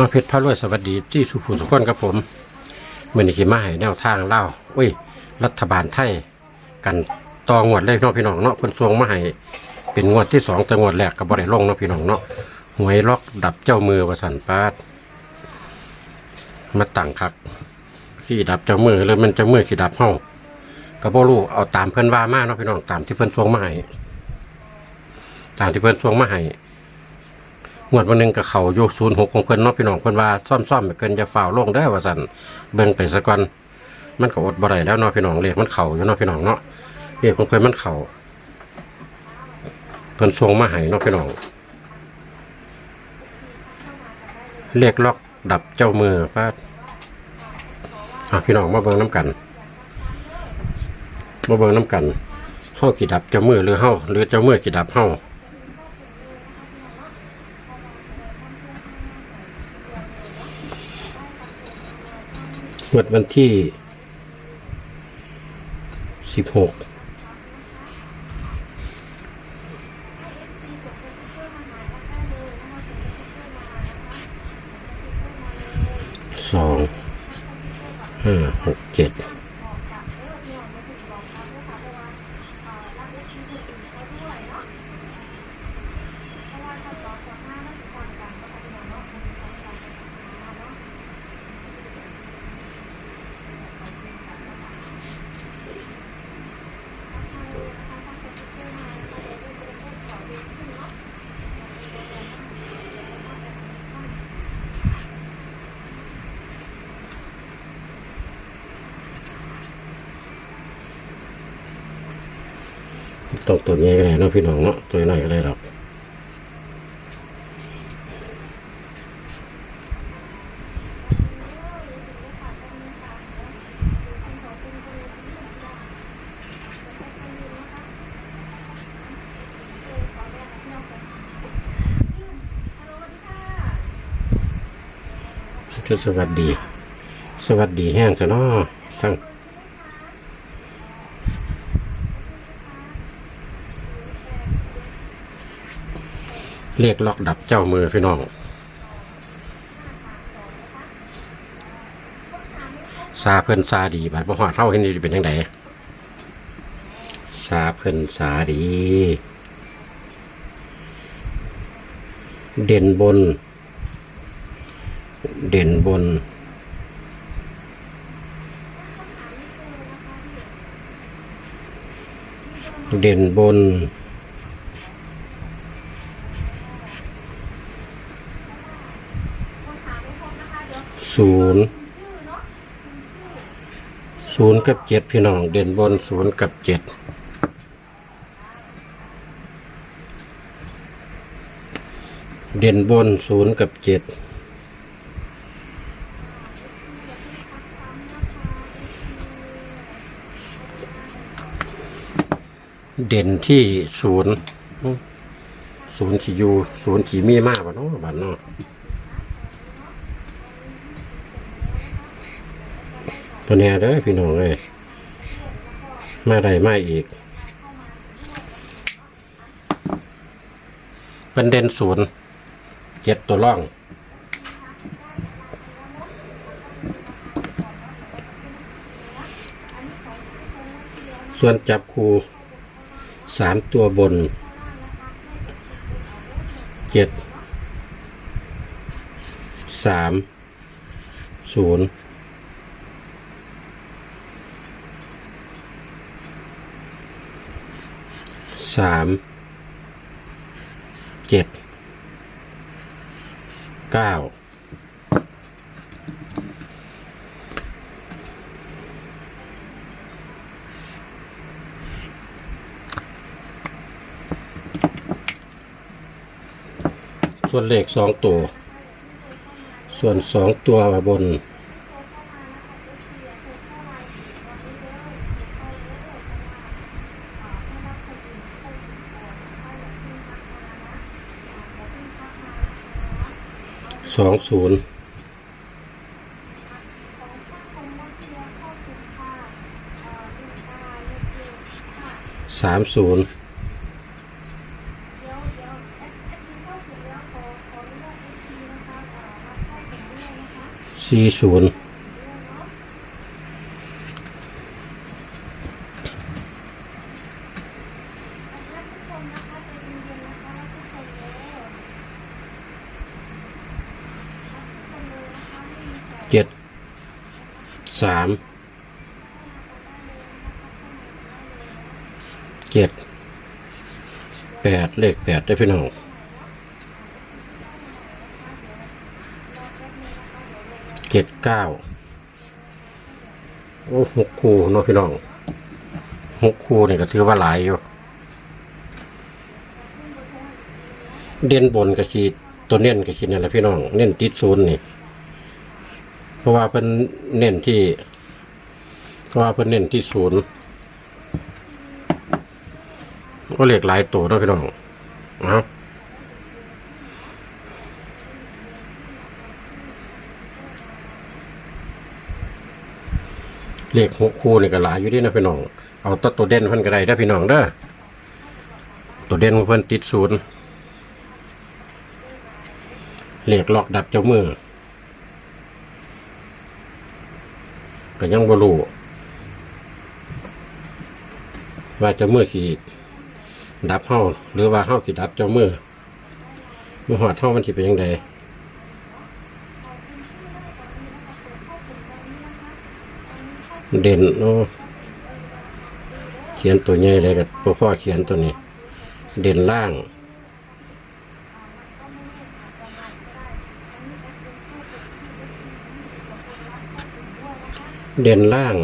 อาเพชรพระรวยสวัสดีที่สุขุมสุขคนครับผมเมื่อนี้ขีมาให้แนวทางเล่าอุ้ย รัฐบาลไทย กันตองวดเลขเนาะพี่น้องเนาะคนทรงมาให้เป็นงวดที่สองแต่งวดแรกกับ่ได้ลงเนาะพี่น้องเนาะหวยล็อกดับเจ้ามือวสันปาดมาตั้งคักขี่ดับเจ้ามือเลยมันเจ้ามือขี่ดับเฮาก็บ่รู้เอาตามเพิ่นว่ามาเนาะพี่น้องตามที่เพิ่นทรงมาให้ตามที่เพิ่นทรงมาให้ งวดวันหนึ่งกับเขาโยกศูนย์หกของเพิ่นเนาะพี่น้องเพิ่นว่าซ่อมซ่อมๆไปเกินจะฝ่าวลงได้อว่าสันเบิ่งไปซะก่อนมันก็อดบ่ได้แล้วเนาะพี่น้องเรียกมันเข่าอยู่เนาะพี่น้องเนาะเรียกของเพิ่นมันเข่าเพิ่นส่งมาให้เนาะพี่น้องเรียกล็อกดับเจ้ามือป้าดอะพี่น้องมาเบิ่งน้ำกันมาเบิ่งน้ำกันเฮากี่ดับเจ้ามือหรือเฮาหรือเจ้ามือกี่ดับเฮา งวดวันที่สิบหกสอง ห้า หก เจ็ด ตกตัวนี้ก็ได้เนาะพี่น้องเนาะตัวน้อยก็ได้หรอกชุดสวัสดี สวัสดีแห้งซะเนาะทั้ง เรียกล็อกดับเจ้ามือพี่น้องซาเพิ่นซาดีบัดบ่ฮอดเท่าเห็นดีเป็นจังไดซาเพิ่นซาดี เด่นบน เด่นบนเด่นบน ศูนย์ศูนย์กับเจ็ดพี่น้อง เด่นบนศูนย์กับเจ็ดเด่นบนศูนย์กับเจ็ดเด่นที่ศูนย์ศูนย์ขีอยูศูนย์ขีมีมากกว่าน้องบัดเนาะ ตัวแน่เด้อพี่น้องเลยมาได้มาอีกเป็นเด่นศูนย์เจ็ดตัวล่อง ส่วนจับคูสามตัวบนเจ็ดสามศูนย์ สามเจ็ดเก้าส่วนเลขสองตัว ส่วนสองตัวบน สองศูนย์สามศูนย์สี่ศูนย์ เจ็ดสามเจ็ดแปดเลขแปดได้พี่น้องเจ็ดเก้าโอ้หกคู่เนาะพี่น้องหกคู่นี่ก็ถือว่าหลายอยู่ เด่นบนก็ขีดตัวเน้นก็ขีดนี่แหละพี่น้อง เน้นติดศูนย์นี่ เพราะว่าเพิ่นเน้นที่ เพราะว่าเพิ่นเน้นที่ศูนย์ ก็เรียกหลายตัวเนาะพี่น้องเอาเลขหกคู่นี่ก็หลายอยู่ดีนะพี่น้อง เอาตัวตัวเด่นเพิ่นก็ได้ด้พี่น้องเด้อ ตัวเด่นของเพิ่นติดศูนย์เลขล็อกดับเจ้ามือก็ยังบ่รู้ว่าจะมือขีด ดับเฮาหรือว่าเฮาขีดับเจ้ามือเมื่อหอดเฮามันสิเป็นยังไงเด่นโอ้เขียนตัวใหญ่เลยกับพ่อเขียนตัวนี้ เด่นล่างเด่นล่าง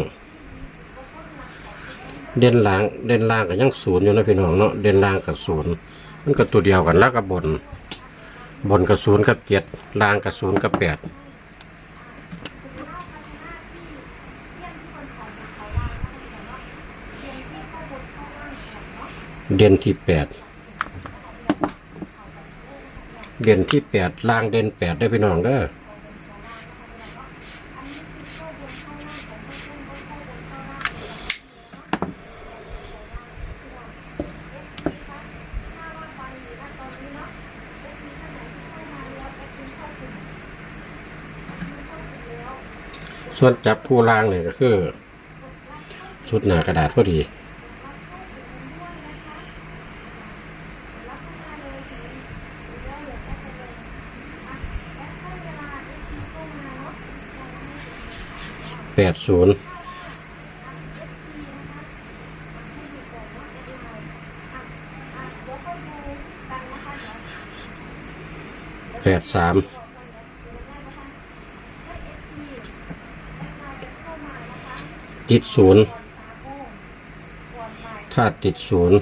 เด่นล่างเด่นล่างกับยังศูนย์อยู่นะพี่น้องเนาะเด่นล่างกับศูนย์มันก็ตัวเดียวกันแล้วกับบน บนกับศูนย์กับเจ็ดล่างกับศูนย์กับแปดเด่นที่แปดเด่นที่แปดล่างเด่นแปดได้พี่น้องเด้อ ส่วนจับผู้ล่างเนี่ยก็คือชุดหนากระดาษพอดี แปดศูนย์แปดสาม ติดศูนย์ถ้าติดศูนย์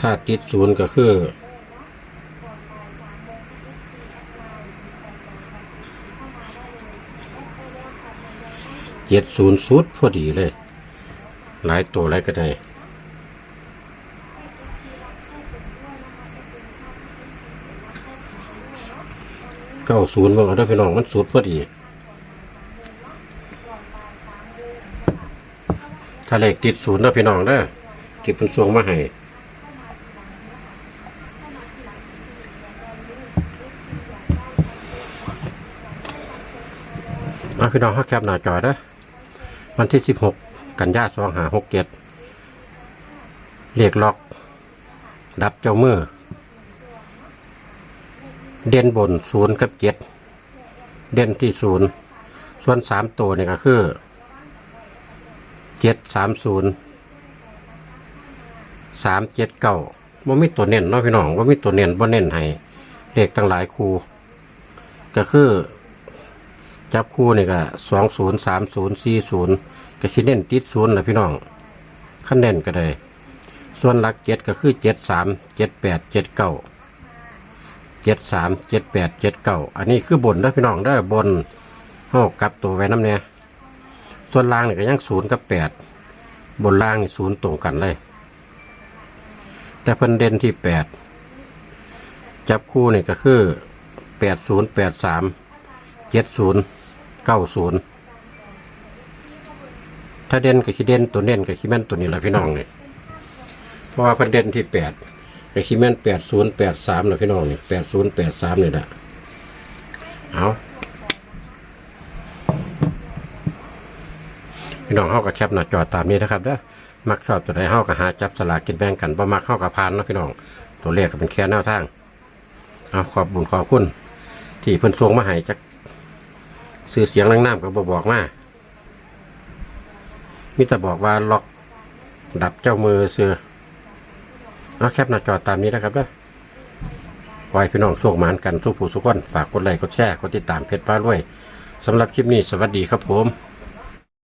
ถ้าติดศูนย์ก็คือเจ็ดศูนย์สุดพอดีเลย หลายตัวหลายก็ได้ ก้าศูนย์บางอันพี่น้องมันสุดพอดี ถ้าเลขติดศูนย์นะพี่น้องเด้อที่เป็นสวงมาให้เอาพี่น้องฮักแคปหน้าจอเด้อวันที่สิบหกกันยาสองหาหกเจ็ดเลขล็อก ดับเจ้ามือ เด่นบนศูนย์กับเจ็ดเด่นที่ศูนย์ส่วนสามตัวนี่ก็คือเจ็ดสามศูนย์สามเจ็ดเก้าว่ามีตัวเน้นเนาะพี่น้องว่ามีตัวเน้นว่าเน้นให้เลขตั้งหลายคู่ก็คือจับคู่นี่ก็สองศูนย์สามศูนย์สี่ศูนย์ก็คิดเน้นติดศูนย์แหละพี่น้องขั้นเน้นก็ได้ ส่วนหลักเจ็ดก็คือเจ็ดสามเจ็ดแปดเจ็ดเก้า เจ็ดสามเจ็ดแปดเจ็ดเก้าอันนี้คือบนเด้พี่น้องเด้บนห้ากลับตัวไว้น้ำเนี่ยส่วนล่างนี่ก็ยังศูนย์กับแปดบนล่างนี่ศูนย์ตรงกันเลย แต่เพิ่นเด่นที่แปดจับคู่นี่ก็คือแปดศูนย์แปดสามเจ็ดศูนย์เก้าศูนย์ถ้าเด่นก็คิดเด่นตัวเด่นก็คิดแม่นตัวนี้แหละพี่น้องเนี่ยเพราะว่าเพิ่นเด่นที่แปด ไอคิแมนแปดศูนย์แปดสามนะพี่น้องนี่แปดศูนย์แปดสามนี่แหละเอาพี่น้องเฮากับแคปหน้าจอตามนี้นะครับเด้อมักชอบตัวใดเฮากับหาจับสลากกินแบ่งกันบ่มักเฮากับพานเนาะพี่น้อง ตัวเลขก็เป็นแค่แนวทางเอาขอบบุญขอบคุณ ที่เพิ่นส่งมาให้จักซื้อเสียงลังน้ำก็บบอกมามิแต่บอกว่าล็อกดับเจ้ามือเสือ เอาแคปหน้าจอตามนี้นะครับเด้อขอให้พี่น้องโชคหมานกันทุกผู้ทุกคน ฝากกดไลค์กดแชร์กดติดตามเพจป้าด้วยสำหรับคลิปนี้สวัสดีครับผม